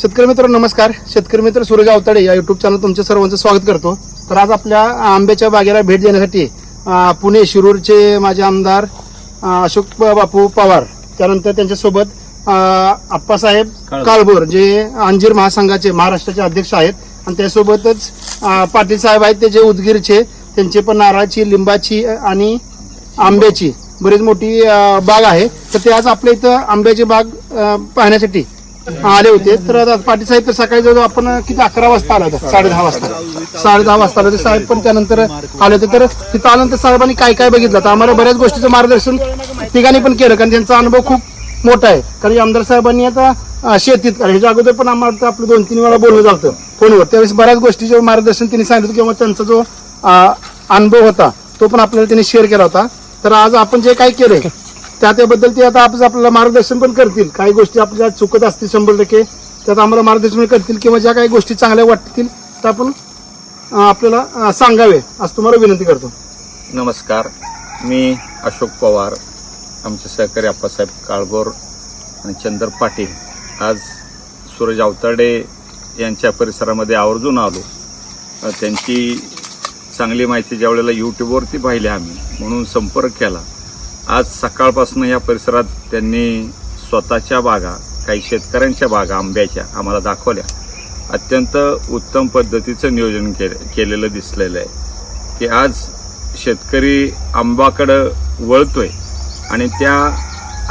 शेतकरी मित्र नमस्कार. शेतकरी मित्र सूरज आवताडे या युट्यूब चॅनल तुमच्या सर्वांचं स्वागत करतो. तर आज आपल्या आंब्याच्या बागेला भेट देण्यासाठी पुणे शिरूरचे माझे आमदार अशोक बापू पवार त्यानंतर त्यांच्यासोबत आप्पासाहेब काळभोर. जे अंजीर महासंघाचे महाराष्ट्राचे अध्यक्ष आहेत. आणि त्यासोबतच पाटील साहेब आहेत ते जे उदगीरचे त्यांचे पण नारळाची लिंबाची आणि आंब्याची बरीच मोठी बाग आहे. तर ते आज आपल्या इथं आंब्याची बाग पाहण्यासाठी आले होते. तर आता पाटील साहेब तर सकाळी जवळ आपण किती अकरा वाजता आला होता? साडे दहा वाजता. साडे दहा वाजता आले होते. साहेब पण त्यानंतर आले होते. तर तिथं आल्यानंतर साहेबांनी काय काय बघितलं? तर आम्हाला बऱ्याच गोष्टीचं मार्गदर्शन तिघांनी पण केलं कारण त्यांचा अनुभव खूप मोठा आहे. कारण आमदार साहेबांनी आता शेतीत कारण ह्याच्या अगोदर पण आम्हाला आपलं दोन तीन वेळा बोललं जातं फोनवर. त्यावेळेस बऱ्याच गोष्टीचे मार्गदर्शन त्यांनी सांगितलं किंवा त्यांचा जो अनुभव होता तो पण आपल्याला त्यांनी शेअर केला होता. तर आज आपण जे काय केलंय त्या त्याबद्दल ते आता आपण आपल्याला मार्गदर्शन पण करतील. काही गोष्टी आपल्या चुकत असतील शंभर टक्के त्यात आम्हाला मार्गदर्शन करतील किंवा ज्या काही गोष्टी चांगल्या वाटतील त्या आपण आपल्याला सांगावे असं तुम्हाला विनंती करतो. नमस्कार. मी अशोक पवार आमचे सहकारी अप्पासाहेब काळभोर आणि चंद्र पाटील. आज सूरज अवताडे यांच्या परिसरामध्ये आवर्जून आलो. त्यांची चांगली माहिती ज्या वेळेला यूट्यूबवरती पाहिली आम्ही म्हणून संपर्क केला. आज सकाळपासून या परिसरात त्यांनी स्वतःच्या बागा काही शेतकऱ्यांच्या बागा आंब्याच्या आम्हाला दाखवल्या. अत्यंत उत्तम पद्धतीचं नियोजन के केलेलं दिसलेलं आहे. की आज शेतकरी आंबाकडं वळतोय आणि त्या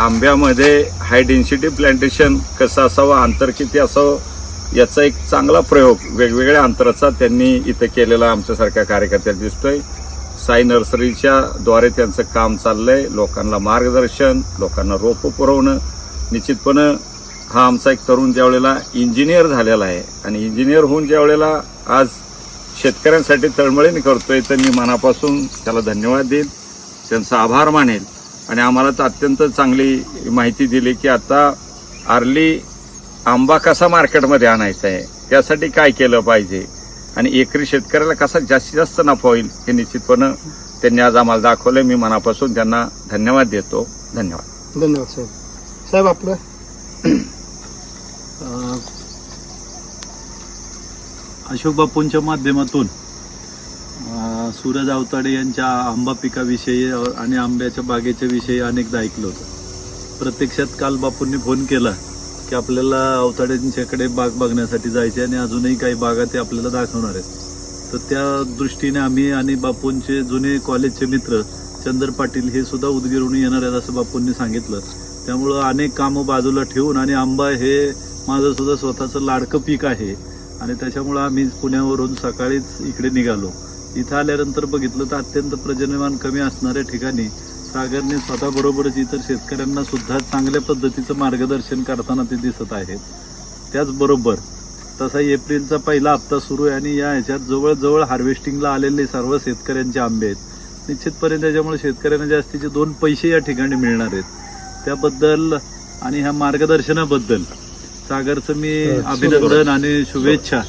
आंब्यामध्ये हाय डेन्सिटी प्लांटेशन कसं असावं अंतर किती असावं याचा एक चांगला प्रयोग वेगवेगळ्या अंतराचा त्यांनी इथं केलेला आमच्यासारख्या कार्यकर्त्याला दिसतोय. साई नर्सरीच्या द्वारे त्यांचं काम चाललंय. लोकांना मार्गदर्शन लोकांना रोपं पुरवणं. निश्चितपणे हा आमचा एक तरुण ज्या वेळेला इंजिनियर झालेला आहे आणि इंजिनियर होऊन ज्या वेळेला आज शेतकऱ्यांसाठी तळमळीने करतोय तर मी मनापासून त्याला धन्यवाद देईन. त्यांचा आभार मानेल. आणि आम्हाला तर अत्यंत चांगली माहिती दिली की आता आर्ली आंबा कसा मार्केटमध्ये आणायचा आहे त्यासाठी काय केलं पाहिजे? आणि एकरी शेतकऱ्याला कसा जास्तीत जास्त नफा होईल हे निश्चितपणे त्यांनी आज आम्हाला दाखवलं मी मनापासून त्यांना धन्यवाद देतो. धन्यवाद. धन्यवाद साहेब. साहेब आपलं? अशोक बापूंच्या माध्यमातून सूरज आवताडे यांच्या आंबा पिकाविषयी आणि आंब्याच्या बागेच्या विषयी अनेकदा ऐकलं होतं. प्रत्यक्षात काल बापूंनी फोन केला. की आपल्याला अवताड्यांच्याकडे बाग बघण्यासाठी जायचे आणि अजूनही काही बागा ते आपल्याला दाखवणार आहेत. तर त्या दृष्टीने आम्ही आणि बापूंचे जुने कॉलेजचे मित्र चंदर पाटील हे सुद्धा उदगीरून येणार आहेत असं बापूंनी सांगितलं. त्यामुळं अनेक कामं बाजूला ठेवून आणि आंबा हे माझं सुद्धा स्वतःचं लाडकं पीक आहे. आणि त्याच्यामुळं आम्ही पुण्यावरून सकाळीच इकडे निघालो. इथं आल्यानंतर बघितलं तर अत्यंत प्रजनमान कमी असणाऱ्या ठिकाणी सागरने स्वतःबरोबरच इतर शेतकऱ्यांना सुद्धा चांगल्या पद्धतीचं मार्गदर्शन करताना ते दिसत आहेत. त्याचबरोबर तसा एप्रिलचा पहिला हप्ता सुरू आहे आणि या ह्याच्यात जवळजवळ हार्वेस्टिंगला आलेले सर्व शेतकऱ्यांचे आंबे आहेत. निश्चितपणे त्याच्यामुळे शेतकऱ्यांना जास्तीचे दोन पैसे या ठिकाणी मिळणार आहेत. त्याबद्दल आणि ह्या मार्गदर्शनाबद्दल सागरचं मी अभिनंदन आणि शुभेच्छा.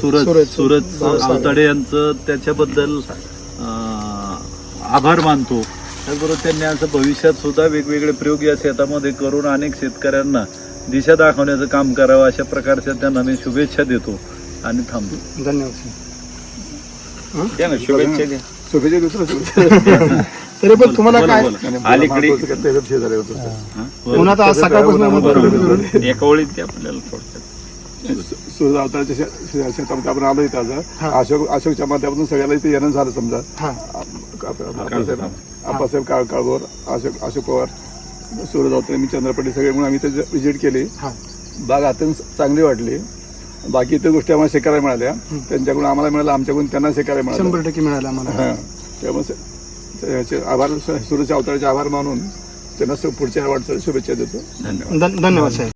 सूरज. सूरज. आवताडे यांचं त्याच्याबद्दल आभार मानतो. त्याचबरोबर त्यांनी असं भविष्यात सुद्धा वेगवेगळे प्रयोग या शेतामध्ये करून अनेक शेतकऱ्यांना दिशा दाखवण्याचं काम करावं अशा प्रकारच्या त्यांना मी शुभेच्छा देतो. आणि थांबतो. धन्यवाद साहेब द्या ना शुभेच्छा द्या. शुभेच्छा तरी पण तुम्हाला बोला, काय बोला. अलीकडे शेजारी होतो म्हणून आता आज सकाळपासून एका ओळीत द्या आपल्याला थोडक्यात. सूर्य अवताराच्या शे- शे- शेतामध्ये आपण आलो इथं हा. आज अशोक अशोकच्या माध्यमातून सगळ्याला इथे येणं झालं समजा. हा. आप्पासाहेब काळ काळभोर अशोक अशोक पवार सूरज अवतारे मी चंद्रपट्टी सगळे म्हणून आम्ही इथे व्हिजिट केली. बाग अत्यंत चांगली वाटली. बाकी इतर गोष्टी आम्हाला शिकायला मिळाल्या. त्यांच्याकडून आम्हाला मिळालं आमच्याकडून त्यांना शिकायला मिळालं. शंभर टक्के मिळालं आम्हाला. हा. त्यामुळे आभार सूरज अवताराचे आभार मानून त्यांना पुढच्या वाटचाल शुभेच्छा देतो. धन्यवाद धन- धन्यवाद साहेब.